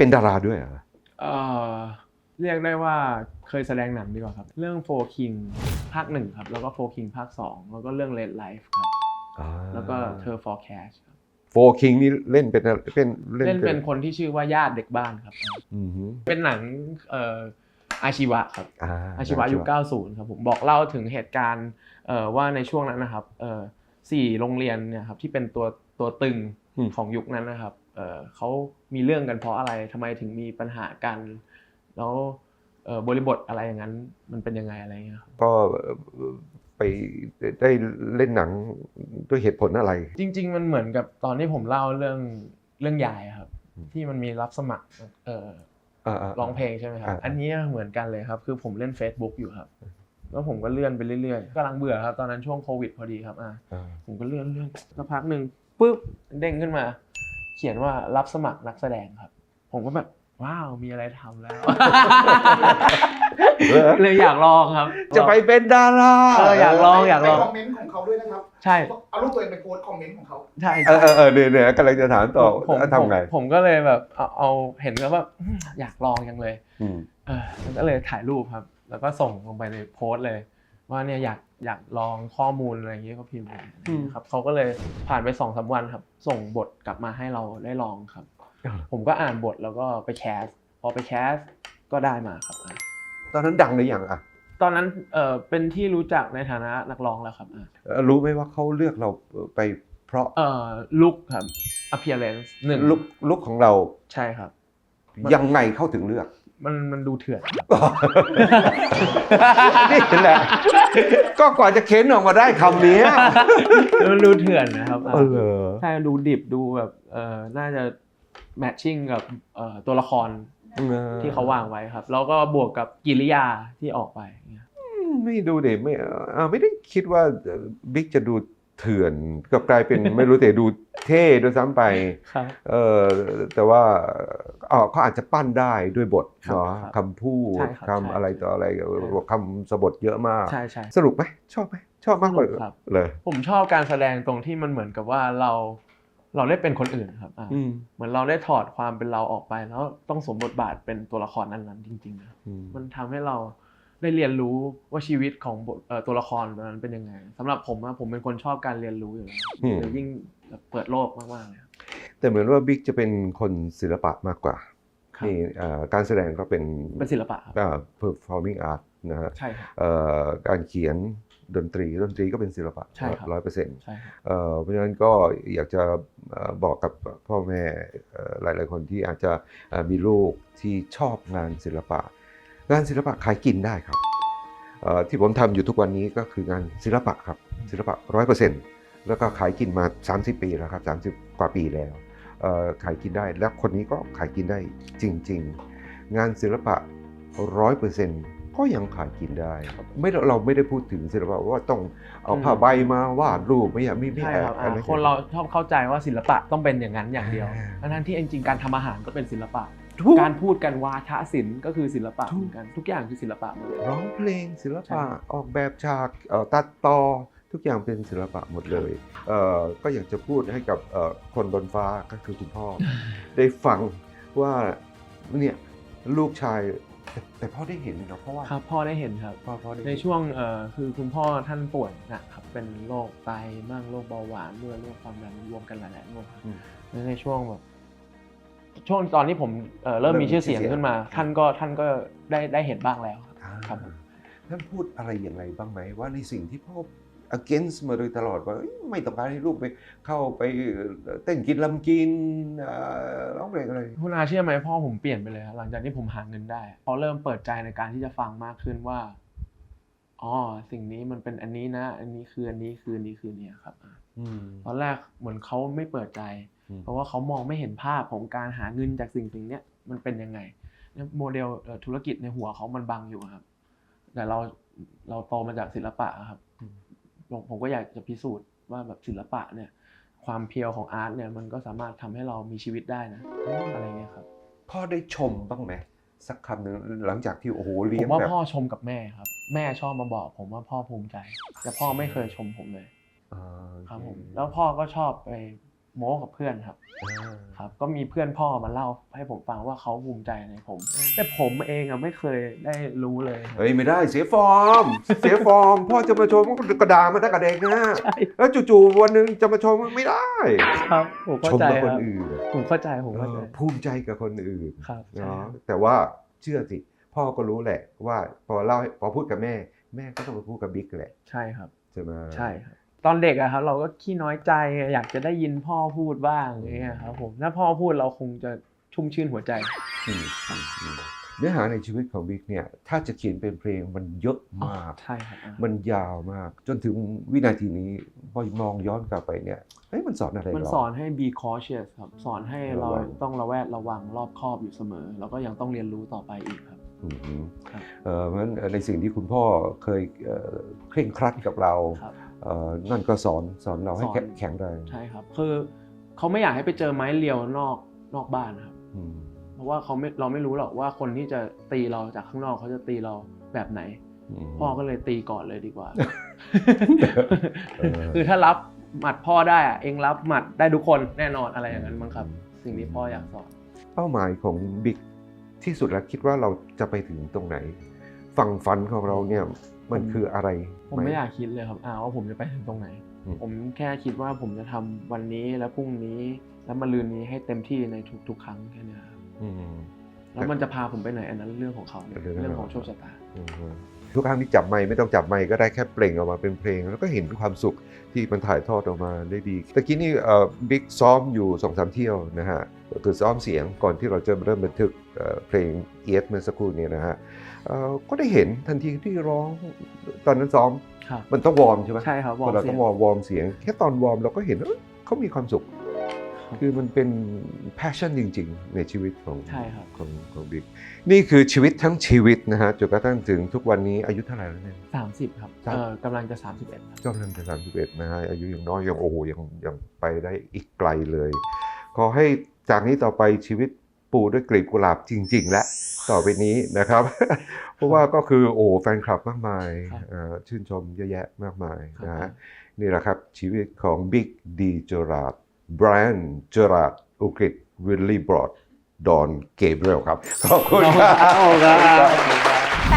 เป็นดาราด้วยเหรอเอ่อเรียกได้ว่าเคยแสดงหนังดีกว่าครับ เรื่องโฟคิงภาคหนึ่งครับ แล้วก็โฟคิงภาคสองแล้วก็เรื่องเลดไลฟ์ครับอ่าแล้วก็เธอ for cash ครับโฟคิงนี่เล่นเป็นอะไรเป็นเล่นเป็นคนที่ชื่อว่าญาติเด็กบ้านครับอือหือเป็นหนังเอ่ออาชีวะครับอ่าอาชีวะยุค90 ครับผมบอกเล่าถึงเหตุการณ์เอ่อว่าในช่วงนั้นนะครับเอ่อสี่โรงเรียนเนี่ยครับที่เป็นตัวตัวตึงของยุคนั้นนะครับเอ่อเขามีเรื่องกันเพราะอะไรทำไมถึงมีปัญหากัน แล้วเอ่อบริบทอะไรอย่างนั้น มันเป็นยังไงอะไรเงี้ยครับก็ไปได้เล่นหนังด้วยเหตุผลอะไร จริง ๆ มันเหมือนกับตอนที่ผมเล่าเรื่องเรื่องยายครับอืมที่มันมีรับสมัครเอ่ออ่าๆร้องเพลงใช่ไหมครับอ่าอันนี้เหมือนกันเลยครับ คือผมเล่น Facebook อยู่ครับ แล้วผมก็เลื่อนไปเรื่อยๆกำลังเบื่อครับ ตอนนั้นช่วงโควิดพอดีครับอ่าอ่าผมก็เลื่อนเลื่อนสักพักหนึ่งปุ๊บเด้งขึ้นมาเขียนว่ารับสมัครนักแสดงครับ ผมก็แบบว้าวมีอะไรทำแล้ว เลยอยากลองครับ จะไปเป็นดาราเอออยากลองอยากลองไปคอมเมนต์ของเขาด้วยนะครับ ใช่เอารูปตัวเองไปโพสต์คอมเมนต์ของเขาใช่เออเออเออเนี่ยเนี่ยกำลังจะถามต่อผมทำไงผมผมก็เลยแบบเอาเอาเห็นแล้วว่าอืมอยากลองยังเลยอืมเออมันก็เลยถ่ายรูปครับ แล้วก็ส่งลงไปในโพสต์เลย ว่าเนี่ยอยากอยากลองข้อมูลอะไรอย่างเงี้ยก็พิมพ์ไปครับเขาก็เลยผ่านไปสองสามวันครับ ส่งบทกลับมาให้เราได้ลองครับอ่าผมก็อ่านบทแล้วก็ไปแคสพอไปแคสก็ได้มาครับ ตอนนั้นดังหรือยังอะตอนนั้นเออเป็นที่รู้จักในฐานะนักร้องแล้วครับอะเอ่อรู้ไหมว่าเขาเลือกเราไปเพราะเออลุกครับ appearance หนึ่งลุกลุกของเราใช่ครับ ยังไงเข้าถึงเลือก มันมันดูเถื่อนครับนี่แหละก็กว่าจะเค้นออกมาได้คำนี้มันดูเถื่อนนะครับอะเออเหรอใช่ดูดิบดูแบบเออน่าจะแมทชิ่งกับเอ่อตัวละครที่เขาวางไว้ครับ แล้วก็บวกกับกิริยาที่ออกไปอย่างเงี้ยไม่ดูเด็ไม่อ่าไม่ได้คิดว่าบิ๊กจะดู เถื่อนก็กลายเป็นไม่รู้แต่ดูเท่ด้วยซ้ำไปครับเออแต่ว่าเอ่อเขาอาจจะปั้นได้ด้วยบทครับเนาะครับคำพูดใช่ครับคำอะไรใช่ต่ออะไรใช่คำสบทเยอะมากใช่ใช่สรุปไหมชอบไหมชอบมากกว่าสนุกครับเลย ผมชอบการแสดงตรงที่มันเหมือนกับว่าเราเราได้เป็นคนอื่นครับอะอืมเหมือนเราได้ถอดความเป็นเราออกไป แล้วต้องสวมบทบาทเป็นตัวละครนั้นๆจริงๆนะอืมมันทำให้เรา ได้เรียนรู้ว่าชีวิตของบทเอ่อตัวละครตัวนั้นเป็นยังไงสำหรับผมอะผมเป็นคนชอบการเรียนรู้อยู่แล้วเลยยิ่งแบบเปิดโลกมากๆเลยครับแต่เหมือนว่าบิ๊กจะเป็นคนศิลปะมากกว่าครับนี่เอ่อการแสดงก็เป็นเป็นศิลปะครับอ่า performing art นะฮะใช่ครับเอ่อการเขียนดนตรีดนตรีก็เป็นศิลปะใช่ครับร้อยเปอร์เซ็นต์ใช่ครับเพราะฉะนั้นก็อยากจะเอ่อบอกกับพ่อแม่เอ่อหลาย ๆ คนที่อาจจะเอ่อมีลูกที่ชอบงานศิลปะ งานศิลปะขายกินได้ครับเอ่อที่ผมทำอยู่ทุกวันนี้ก็คืองานศิลปะครับศิลปะร้อยเปอร์เซ็นต์แล้วก็ขายกินมา 30 ปีแล้วครับ30 กว่าปีแล้วเอ่อขายกินได้แล้วคนนี้ก็ขายกินได้จริง ๆ งานศิลปะร้อยเปอร์เซ็นต์ก็ยังขายกินได้ไม่เราไม่ได้พูดถึงศิลปะว่าต้องเอาผ้าใบมาวาดรูปไม่อยากไม่ไม่ใช่ครับอันนั้นคนเราชอบเข้าใจว่าศิลปะต้องเป็นอย่างนั้นอย่างเดียวอ่าทั้งๆที่จริงๆการทำอาหารก็เป็นศิลปะทุ กการพูดกันวาทศิลป์ก็คือศิลปะถูกเหมือนกันทุกอย่างคือศิลปะหมดเลย ร้องเพลงศิลใช่ ปะออกแบบฉากเอ่อตัดต่อทุกอย่างเป็นศิลปะหมดเลยเอ่อก็อยากจะพูดให้กับเอ่อคนบนฟ้าก็คือคุณพ่อ ได้ฟังว่าเนี่ยลูกชายแต่แต่พ่อได้เห็นเนาะเพราะว่าครับพ่อได้เห็นครับ พ่อพ่อได้ในเห็นช่วงเอ่อคือคุณพ่อท่านป่วยหนะครับเป็นโรคไตบ้างโรคเบาหวานด้วยโรคความดันรวมกันหลายๆโรคครับอืม แล้วในช่วงแบบ ช่วงตอนที่ผมเอ่อเริ่มเริ่มมีชื่อเสียงมีชื่อเสียงขึ้นมา ท่านก็ท่านก็ได้ได้เห็นบ้างแล้วครับอ่าครับผมท่านพูดอะไรอย่างไรบ้างไหมว่าในสิ่งที่พ่อ against มาโดยตลอดว่าเอ้ยไม่ต้องการให้ลูกไปเข้าไปเต้นกินลำกินเอ่อร้องเพลงอะไรคุณอาเชื่อไหมพ่อผมเปลี่ยนไปเลยครับหลังจากที่ผมหาเงินได้เขาเริ่มเปิดใจในการที่จะฟังมากขึ้นว่าอ๋อสิ่งนี้มันเป็นอันนี้นะ อันนี้คืออันนี้คืออันนี้คือเนี่ยครับอะอืมตอนแรกเหมือนเขาไม่เปิดใจอืม เพราะว่าเขามองไม่เห็นภาพของการหาเงินจากสิ่งสิ่งเนี้ยมันเป็นยังไงแล้วโมเดลเอ่อธุรกิจในหัวเขามันบังอยู่ครับ แต่เราเราโตมาจากศิลปะครับผมผมก็อยากจะพิสูจน์ว่าแบบศิลปะเนี่ยความเพียวของอาร์ตเนี่ยมันก็สามารถทำให้เรามีชีวิตได้นะอะไรเงี้ยครับพ่อได้ชมบ้างไหมสักคำหนึ่งหลังจากที่โอ้โหเลี้ผยงมว่าแบบพ่อชมกับแม่ครับ แม่ชอบมาบอก ผมว่าพ่อภูมิใจ แต่พ่อไม่เคยชมผมเลยอ่าครับผมแล้วพ่อก็ชอบไป โม้กับเพื่อนครับ ครับ ก็มีเพื่อนพ่อมาเล่าให้ผมฟังว่าเขาภูมิใจในผม แต่ผมเองอะไม่เคยได้รู้เลยครับเฮ้ยไม่ได้เสียฟอร์ม เสียฟอร์มพ่อจะมาชมก็กระดามาตั้งแต่เด็กนะใช่แล้วจู่ๆวันหนึงจะมาชมไม่ได้ ครับผมเข้าชมใจกับคคนรับอื่นผมเข้าใจผมเข้าใจเออภูมิใจกับคนอื่นครับใช่เนาะครับแต่ว่าเชื่อสิพ่อก็รู้แหละว่าพอเล่าให้พอพูดกับแม่ แม่ก็ต้องมาพูดกับบิ๊กแหละใช่ครับใช่ไหมใช่ครับ ตอนเด็กอะครับเราก็ขี้น้อยใจอยากจะได้ยินพ่อพูดบ้างอย่างเงี้ยครับผมถ้าพ่อพูดเราคงจะชุ่มชื่นหัวใจอืมอืมอืมเนื้อหาในชีวิตของบิ๊กเนี่ยถ้าจะเขียนเป็นเพลงมันเยอะมากใช่ครับอะมันยาวมาก จนถึงวินาทีนี้พอมองย้อนกลับไปเนี่ยเฮ้ยมันสอนอะไรมันเราสอนให้ be cautious ครับสอนให้เราระวังต้องระแวดระวังรอบคอบอยู่เสมอ แล้วก็ยังต้องเรียนรู้ต่อไปอีกครับอืมฮึครับเอ่อเพราะฉะนั้นเอ่อในสิ่งที่คุณพ่อเคยเอ่อเคร่งครัดกับเราครับเอ่อ นั่นก็สอนสอนเราให้สอนแข็งแข็งแรงใช่ครับ คือเขาไม่อยากให้ไปเจอไม้เรียวนอกนอกบ้านครับอืมเพราะว่าเขาไม่เราไม่รู้หรอกว่าคนที่จะตีเราจากข้างนอกเขาจะตีเราแบบไหนมพ่อก็เลยตีก่อนเลยดีกว่าเออคือถ้ารับหมัดพ่อได้อะเองรับหมัดได้ทุกคนแน่นอนอะไรอย่างนั้นมั้งครับ สิ่งที่พ่ออยากสอนเป้าหมายของบิ๊กที่สุดแล้วคิดว่าเราจะไปถึงตรงไหน ฝั่งฝันของเราเนี่ย มันคืออะไร ผมไม่อยากคิดเลยครับอ่าว่าผมจะไปถึงตรงไหนอืมผมแค่คิดว่าผมจะทำวันนี้และพรุ่งนี้ และมะรืนนี้ให้เต็มที่ในทุกๆ ครั้งแค่เนี้ยครับอืมแล้วมันจะพาผมไปไหนอันนั้นเรื่องของเขาเรื่องของเรื่องของโชคชะตาอืมทุกครั้งที่จับไม้ไม่ต้องจับไม้ก็ได้แค่เปล่งออกมาเป็นเพลง แล้วก็เห็นความสุขที่มันถ่ายทอดออกมาได้ดีตะกี้นี่เอ่อบิ๊กซ้อมอยู่สองสามเที่ยวนะฮะ คือซ้อมเสียงก่อนที่เราจะเริ่มบันทึกเอ่อเพลงเอียดเมื่อสักครู่นี้นะฮะเอ่อก็ได้เห็นทันทีที่ร้องตอนนั้นซ้อมครับมันต้องวอร์มใช่ไหมใช่ครับวอร์มเราเสีต้ยองงวอร์มวอร์มเสียง แค่ตอนวอร์มเราก็เห็นเอ้ยเขามีความสุข คือมันเป็น passion จริง ๆ ในชีวิตของใช่ครับของของบิ๊กนี่คือชีวิตทั้งชีวิตนะฮะจนกระทั่งถึงทุกวันนี้อายุเท่าไหร่แล้วเนี่ยสามสิบครับครับเออกำลังจะ31ครับกำลังจะสามสิบเอ็ดนะฮะอายุยังน้อยยังโอ้โหยังยังไปได้อีกไกลเลย ขอให้ จากนี้ต่อไปชีวิตปูด้วยกลีบกุหลาบจริง ๆ และต่อไปนี้นะครับ เพราะว่าก็คือโอ้โหแฟนคลับมากมายครับเอ่อชื่นชมเยอะแยะมากมายครับนะฮะนี่แหละครับชีวิตของบิ๊กดีเจอราดแบรนด์เจอราดอุกฤษวิลลี่บรอดดอนเกเบรียลครับ ขอบคุณครับ